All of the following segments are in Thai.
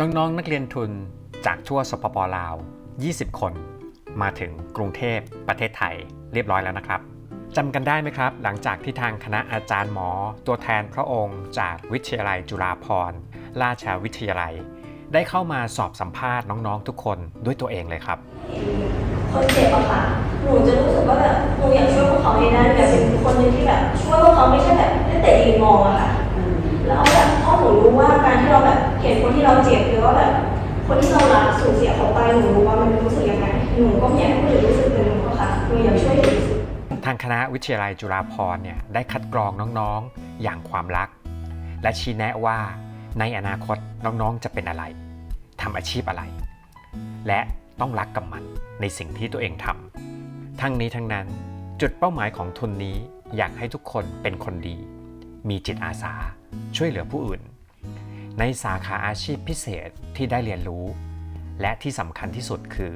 น้องๆนนักเรียนทุนจากทั่วสปปลาว 20 คน มาถึงกรุงเทพประเทศไทยเรียบร้อยแล้วนะครับจำกันได้ไหมครับ หลังจากที่ทางคณะอาจารย์หมอ ตัวแทนพระองค์ จากวิทยาลัยจุฬาภรณ์ ราชวิทยาลัย ได้เข้ามาสอบสัมภาษณ์น้องๆทุกคนด้วยตัวเองเลยครับคนเจ็บอะค่ะ คณะวิทยาลัยจุฬาภรณ์เนี่ยได้คัดกรองน้องๆอย่างความรัก และชี้แนะว่าในอนาคตน้องๆจะเป็นอะไรทำอาชีพอะไร และต้องรักกับมันในสิ่งที่ตัวเองทำทั้งนี้ทั้งนั้นจุดเป้าหมายของทุนนี้อยากให้ทุกคนเป็นคนดี มีจิตอาสา ช่วยเหลือผู้อื่น ในสาขาอาชีพพิเศษที่ได้เรียนรู้ และที่สำคัญที่สุดคือ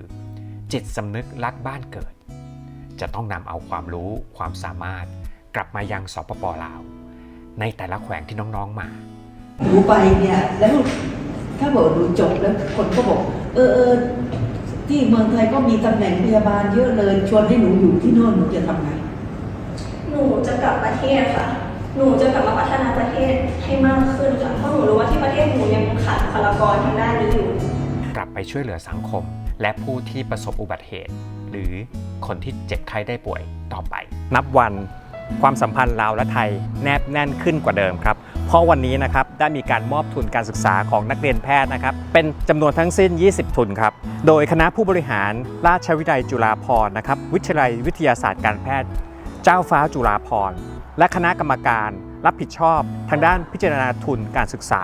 จิตสำนึกรักบ้านเกิด จะต้องนำเอาความรู้ความสามารถกลับมายังสปปลาว ในแต่ละแขวงที่น้องๆมาหนูไปเนี่ยแล้วถ้าบอกหนูจบแล้วคนก็บอก เออเออที่เมืองไทยก็มีตำแหน่งพยาบาลเยอะเลยชวนให้หนูอยู่ที่โน่นหนูจะทำไงหนูจะกลับประเทศค่ะ หนูจะกลับมาพัฒนาประเทศให้มากขึ้นค่ะเพราะหนูรู้ว่าที่ประเทศหนูยังขาดบุคลากรทางด้านนี้อยู่ กลับไปช่วยเหลือสังคม และผู้ที่ประสบอุบัติเหตุ หรือคนที่เจ็บไข้ได้ป่วยต่อไป นับวันความสัมพันธ์ลาวและไทยแนบแน่นขึ้นกว่าเดิมครับ เพราะวันนี้นะครับได้มีการมอบทุนการศึกษาของนักเรียนแพทย์นะครับ เป็นจำนวนทั้งสิ้น 20 ทุนครับ โดยคณะผู้บริหารราชวิทยาลัยจุฬาภรณ์นะครับวิทยาลัยวิทยาศาสตร์การแพทย์ เจ้าฟ้าจุฬาภรณ์และคณะกรรมการรับผิดชอบทางด้านพิจารณาทุนการศึกษา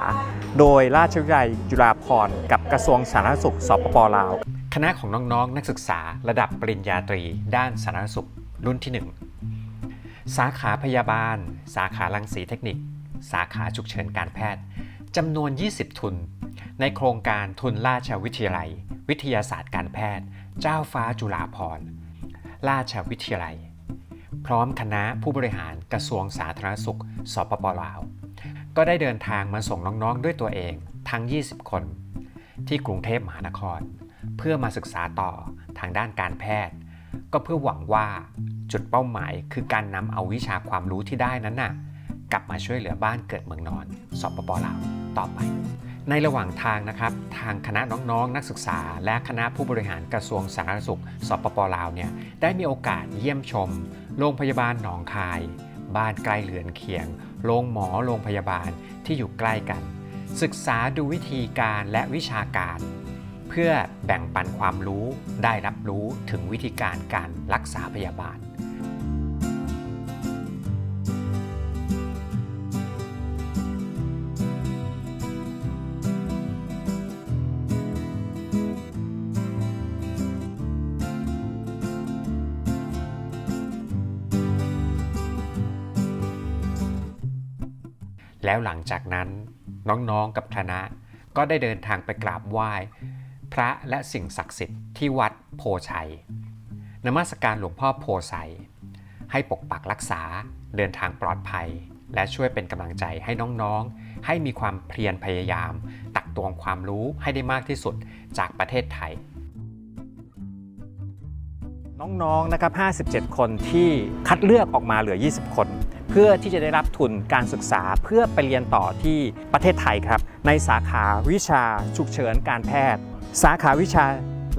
โดยราชวิทยาลัยจุฬาภรณ์กับกระทรวงสาธารณสุขสปปลาว คณะของน้องๆ นักศึกษาระดับปริญญาตรี ด้านสาธารณสุขรุ่นที่ 1 สาขาพยาบาล สาขารังสีเทคนิค สาขาฉุกเฉินการแพทย์จำนวน 20 ทุน ในโครงการทุนราชวิทยาลัย วิทยาศาสตร์การแพทย์ เจ้าฟ้าจุฬาภรณ์ราชวิทยาลัย พร้อมคณะผู้บริหารกระทรวงสาธารณสุข สปปลาว ก็ได้เดินทางมาส่งน้องๆด้วยตัวเองทั้ง 20 คน ที่กรุงเทพมหานคร เพื่อมาศึกษาต่อทางด้านการแพทย์ ก็เพื่อหวังว่าจุดเป้าหมายคือการนำเอาวิชาความรู้ที่ได้นั้นน่ะกลับมาช่วยเหลือบ้านเกิดเมืองนอนสปปลาวต่อไป ในระหว่างทางนะครับ ทางคณะน้องๆนักศึกษา และคณะผู้บริหารกระทรวงสาธารณสุขสปปลาวเนี่ยได้มีโอกาสเยี่ยมชม โรงพยาบาลหนองคาย บ้านใกล้เรือนเคียง โรงหมอโรงพยาบาลที่อยู่ใกล้กัน ศึกษาดูวิธีการและวิชาการ พื่อแบ่งปันความรู้ได้รับรู้ถึงวิธีการการรักษาพยาบาล แล้วหลังจากนั้นน้องๆกับคณะก็ได้เดินทางไปกราบไหว้ พระและสิ่งศักดิ์สิทธิ์ที่วัดโพชัย นมัสการหลวงพ่อโพไซให้ปกปักรักษาเดินทางปลอดภัย และช่วยเป็นกำลังใจให้น้องๆ ให้มีความเพียรพยายาม ตักตวงความรู้ให้ได้มากที่สุดจากประเทศไทย น้องๆ นะครับ 57 คนที่คัดเลือกออกมาเหลือ 20 คน พื่อที่จะได้รับทุนการศึกษาเพื่อไปเรียนต่อที่ประเทศไทยครับ ในสาขาวิชาฉุกเฉินการแพทย์ สาขาวิชา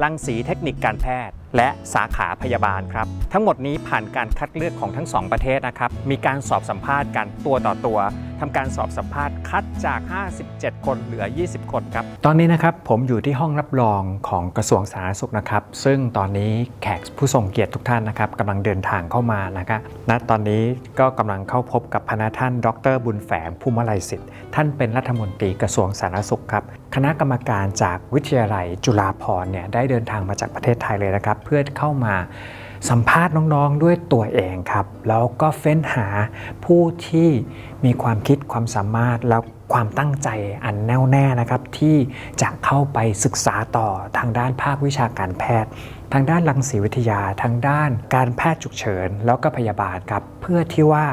รังสีเทคนิคการแพทย์ และสาขาพยาบาลครับ ทั้งหมดนี้ผ่านการคัดเลือกของทั้งสองประเทศนะครับ มีการสอบสัมภาษณ์กันตัวต่อตัว ทำการสอบสัมภาษณ์คัดจาก 57 คนเหลือ 20 คนครับ ตอนนี้นะครับผมอยู่ที่ห้องรับรองของกระทรวงสาธารณสุขนะครับ ซึ่งตอนนี้แขกผู้ทรงเกียรติทุกท่านนะครับกำลังเดินทางเข้ามานะครับณตอนนี้ก็กำลังเข้าพบกับพนักท่าน ดร บุญแฝงภูมิไลยสิทธิ์ ท่านเป็นรัฐมนตรีกระทรวงสาธารณสุขครับ คณะกรรมการจากวิทยาลัยจุฬาภรณ์เนี่ยได้เดินทางมาจากประเทศไทยเลยนะครับ เพื่อเข้ามา สัมภาษณ์น้องๆด้วยตัวเองครับ แล้วก็เฟ้นหาผู้ที่มีความคิดความสามารถแล้วความตั้งใจอันแน่วแน่นะครับ ที่จะเข้าไปศึกษาต่อทางด้านภาควิชาการแพทย์ ทางด้านรังสีวิทยาทางด้านการแพทย์ฉุกเฉิน แล้วก็พยาบาลครับ เพื่อที่ว่า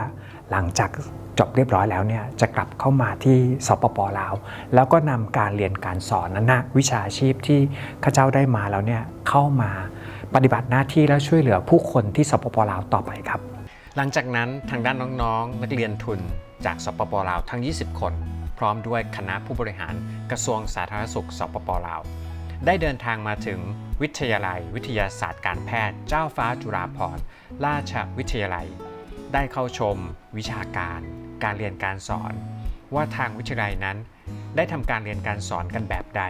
หลังจากจบเรียบร้อยแล้วเนี่ยจะกลับเข้ามาที่สปปลาว แล้วก็นำการเรียนการสอนนั้นนะวิชาชีพที่ข้าเจ้าได้มาแล้วเนี่ยเข้ามา ปฏิบัติหน้าที่และช่วยเหลือผู้คนที่สปปลาวต่อไปครับ หลังจากนั้นทางด้านน้องๆ นักเรียนทุนจากสปปลาวทั้ง 20 คน พร้อมด้วยคณะผู้บริหารกระทรวงสาธารณสุข สปปลาว ได้เดินทางมาถึงวิทยาลัย วิทยาศาสตร์การแพทย์ เจ้าฟ้าจุฬาภรณ์ราชวิทยาลัย ได้เข้าชม วิชาการ การเรียนการสอน ว่าทางวิทยาลัยนั้น ได้ทำการเรียนการสอนกันแบบใด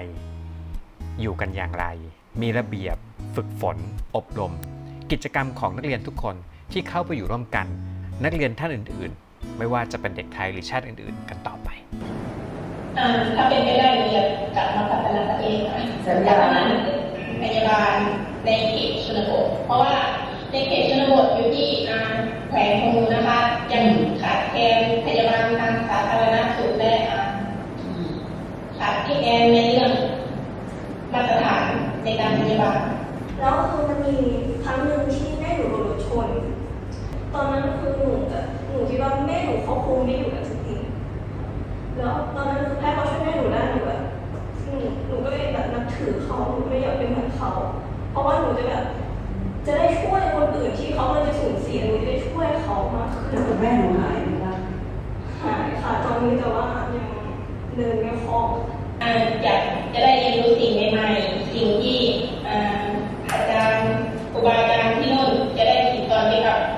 อยู่กันอย่างไร มีระเบียบ ฝึกฝน อบรม กิจกรรมของนักเรียนทุกคนที่เข้าไปอยู่ร่วมกัน นักเรียนท่านอื่น ๆ ไม่ว่าจะเป็นเด็กไทยหรือชาติอื่น ๆ กันต่อไปอ่าถ้าเป็นไปได้หนูอยากกลับมาพัฒนาประเทศค่ะสัญอยากญาทำงานพยาบาลในเขตชนบท เพราะว่าในเขตชนบทอยู่ที่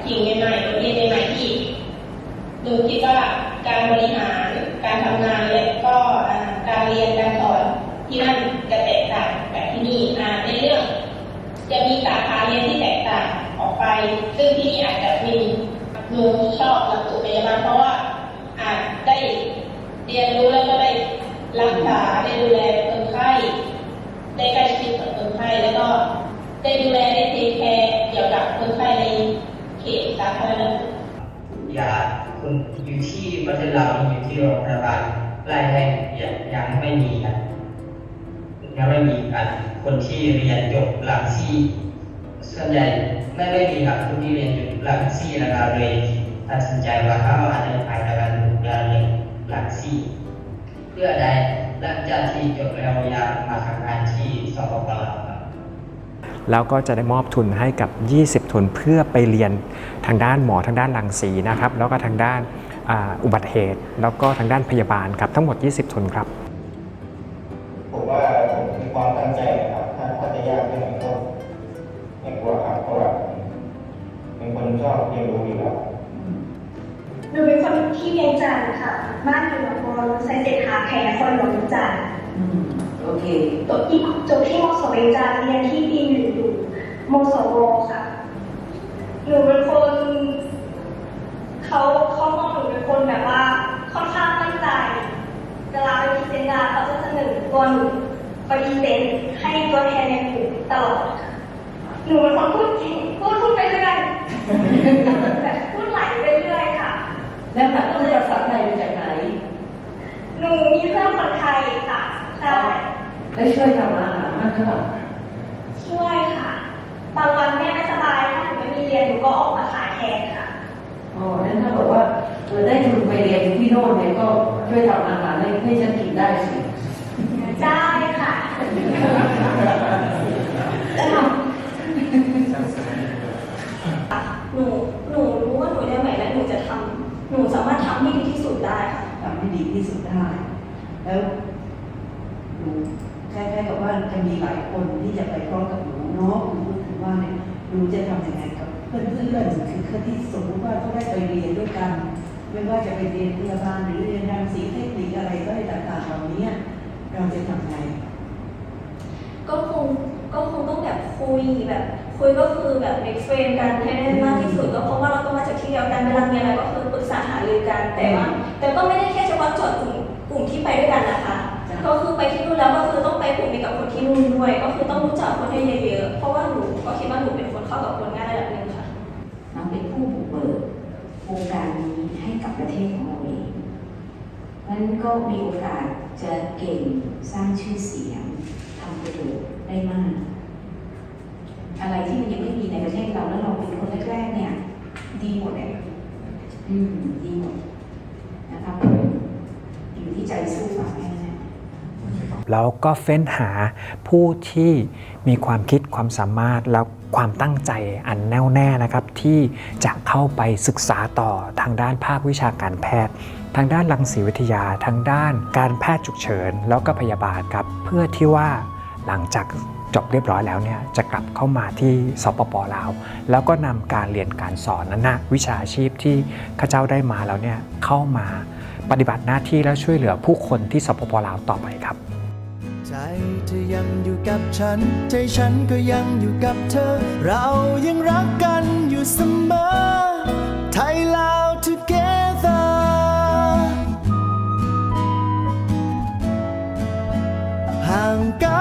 สิ่งใหม่ๆบทเรียนใหม่ๆที่หนูคิดว่าการบริหารการทำงานและก็การเรียนการสอนที่นั่นจะแตกต่างจากที่นี่ในเรื่อง จะมีสาขาเรียนที่แตกต่างออกไป ซึ่งที่นี่อาจจะมีหนูชอบหลักสูตรพยาบาลเพราะว่าอาจได้เรียนรู้แล้วก็ได้รักษาได้ดูแลคนไข้ได้ใกล้ชิดกับคนไข้แล้วก็ได้ดูแลได้เทคแคร์เกี่ยวกับคนไข้ในเขตสาธารณสุข ยาคุณอยู่ที่ประเทศเราอยู่ที่โรงพยาบาลไล่แห่งยังยังไม่มีกันยังไม่มีกันคนที่เรียนจบหลังซี่ส่วนใหญ่ไม่ไม่มีครับคนที่เรียนจบหลังซี่นะครับเลยตัดสินใจว่าเขาอาจจะไปแล้วกันเรียนหลังซี่เพื่อได้หลังจากที่จบแล้วอยากมาทำงานที่สปปลาวครับ แล้วก็จะได้มอบทุนให้กับ 20 ทุนเพื่อไปเรียนทางด้านหมอทางด้านรังสีนะครับ แล้วก็ทางด้านอ่าอุบัติเหตุ แล้วก็ทางด้านพยาบาลครับทั้งหมด 20 ทุนครับผมว่าผมมีความตั้งใจนะครับถ้าถ้าจะยากแค่ไหนก็ไม่กลัวครับเพราะว่าผมเป็นคนชอบเรียนรู้อยู่แล้วหนูเป็นคนที่เวียงจันทร์ค่ะบ้านอยู่หนองบัวลำไซเศรษฐาแขกคนหลวงจันทร์อืม โอเคจบที่จบที่มสเวียงจันทร์เรียนที่ปีหนึ่งอยู่มสวค่ะ หนูเป็นคนเขาเขามองหนูเป็นคนแบบว่าค่อนข้างตั้งใจ เวลาไปพรีเซนต์งานเขาจะเสนอตัวหนูไปพรีเซนต์ให้ตัวแทนในกลุ่มตลอดค่ะหนูเป็นคนพูดเก่งพูดพูดไปเรื่อยแบบพูดไหลไปเรื่อยค่ะ แล้วหัดพูดภาษาไทยมาจากไหน หนูมีเพื่อนคนไทยค่ะใช่ แล้วช่วยทำอาหารมากเท่าไหร่ช่วยค่ะ บางวันแม่ไม่สบายถ้าหนูไม่มีเรียนหนูก็ออกมาขายแทนค่ะอ๋อนั่นถ้าบอกว่าเออได้ทุนไปเรียนที่โน่นเนี่ยก็ช่วยทำอาหารให้ให้ฉันกินได้สิได้ค่ะหนูหนูรู้ว่าหนูได้ใหม่และหนูจะทำหนูสามารถทำให้ดีที่สุดได้ค่ะทำให้ดีที่สุดได้ แล้วหนู คล้ายๆกับว่าจะมีหลายคนที่จะไปพร้อมกับหนูเนาะหนูพูดถึงว่าเนี่ยหนูจะทำยังไงกับเพื่อนๆคือคนที่สมมติว่าเขาได้ไปเรียนด้วยกัน ไม่ว่าจะไปเรียนพยาบาลหรือเรียนรังสีเทคนิคอะไรก็ได้ต่างๆเหล่านี้เราจะทำไงก็คงก็คงต้องแบบคุยแบบ คุยก็คือแบบ make friend กันให้ได้มากที่สุดก็เพราะว่าเราก็มาจากที่เดียวกันเวลามีอะไรก็คือปรึกษาหารือกันแต่ว่าแต่ก็ไม่ได้แค่เฉพาะเจาะกลุ่มกลุ่มที่ไปด้วยกันนะคะ ก็คือไปที่นู่นแล้วก็คือต้องไปกลุ่มเดียวกับคนที่นู่นด้วย ก็คือต้องรู้จักคนให้เยอะๆ เพราะว่าหนูก็คิดว่าหนูเป็นคนเข้ากับคนง่ายระดับหนึ่งค่ะ น้องเป็นผู้บุกเบิกโครงการนี้ให้กับประเทศของเราเองนั้นก็มีโอกาสจะเก่งสร้างชื่อเสียงทำประโยชน์ได้มาก อะไรที่มันยังไม่มีในประเทศเราแล้วเราเป็นคนแรกๆเนี่ย ดีหมดเลยอืม ดีหมดแล้วก็เฟ้นหาผู้ที่มีความคิดความสามารถแล้วความตั้งใจอันแน่วแน่นะครับ ที่จะเข้าไปศึกษาต่อทางด้านภาควิชาการแพทย์ ทางด้านรังสีวิทยาทางด้านการแพทย์ฉุกเฉิน แล้วก็พยาบาลครับเพื่อที่ว่าหลังจากจบเรียบร้อยแล้วเนี่ยจะกลับเข้ามาที่สปปลาว แล้วก็นำการเรียนการสอนนั้นนะวิชาชีพที่ข้าเจ้าได้มาแล้วเนี่ยเข้ามาปฏิบัติหน้าที่และช่วยเหลือผู้คนที่สปปลาวต่อไปครับ ใจเธอยังอยู่กับฉัน ใจฉันก็ยังอยู่กับเธอ เรายังรักกันอยู่เสมอ ไทยลาว together ห่างไกล